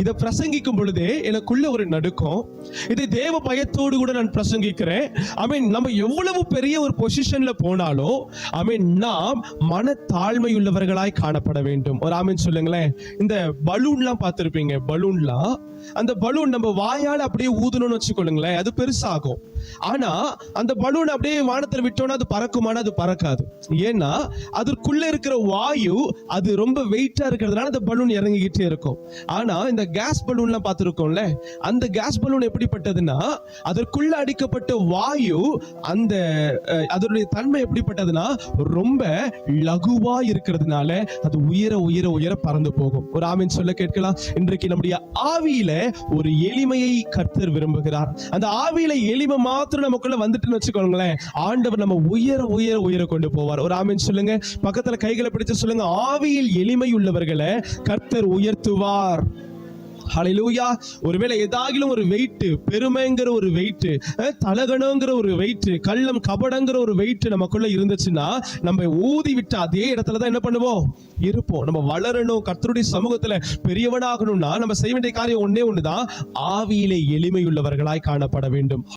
இதை பிரசங்கிக்கும் பொழுதே எனக்குள்ள ஒரு நடுக்கம். இதை தேவ பயத்தோடு கூட நான் பிரசங்கிக்கிறேன். ஐ மீன் நம்ம எவ்வளவு பெரிய ஒரு பொசிஷன்ல போனாலும் ஐ மீன் நாம் மன தாழ்மை உள்ளவர்களாய் காணப்பட வேண்டும். ஒரு ஆமீன் சொல்லுங்களேன். இந்த பலூன்லாம் பார்த்துருப்பீங்க. பலூன்லாம் அந்த பலூன் நம்ம வாயால் அப்படியே ஊதணும்னு வச்சுக்கொள்ளுங்களேன். அது பெருசாகும். ஆனா அந்த பலூன் அப்படியே வானத்துல விட்டோம்னா அது பறக்குமானா அது பறக்காது. ஏன்னா அதற்குள்ள இருக்கிற வாயு அது ரொம்ப வெயிட்டா இருக்கிறதுனால அந்த பலூன் இறங்கிக்கிட்டே இருக்கும். ஆனா இந்த கேஸ் பலூன்லாம் பார்த்துருக்கோம்ல அந்த கேஸ் பலூன் எப்படிப்பட்டதுன்னா அதற்குள்ள அடிக்கப்பட்ட வாயு அந்த அதனுடைய தன்மை எப்படிப்பட்டதுன்னா ரொம்ப லகுவா இருக்கிறதுனால அது உயர உயர உயர பறந்து போகும். ஒரு ஆமின் சொல்ல கேட்கலாம். இன்றைக்கு நம்முடைய ஆவியில ஒரு எளிமையை கர்த்தர் விரும்புகிறார். அந்த ஆவியில எளிமை மாத்திரம் நமக்குள்ள வந்துட்டுன்னு வச்சுக்கோங்களேன். ஆண்டவர் நம்ம உயர உயர உயர கொண்டு போவார். ஒரு ஆமீன் சொல்லுங்க. பக்கத்துல கைகளை பிடிச்சு சொல்லுங்க. ஆவியில் எளிமை உள்ளவர்களை கர்த்தர் உயர்த்துவார். ஹalleluya ஒருவேளை ஏதாகிலும் ஒரு வெயிட்டு பெருமைங்கிற ஒரு வெயிட்டு தலகணங்கிற ஒரு வெயிட்டு கள்ளம் கபடங்கிற ஒரு வெயிட்டு நமக்குள்ள இருந்துச்சுன்னா நம்ம ஊதி விட்டு அதே இடத்துல தான் என்ன பண்ணுவோம்? இருப்போம். நம்ம வளரணும். கர்த்தருடைய சமூகத்துல பெரியவனாகணும்னா நம்ம செய்ய வேண்டிய காரியம் ஒன்னே ஒண்ணுதான். ஆவியிலே எளிமையுள்ளவர்களாய் காணப்பட வேண்டும்.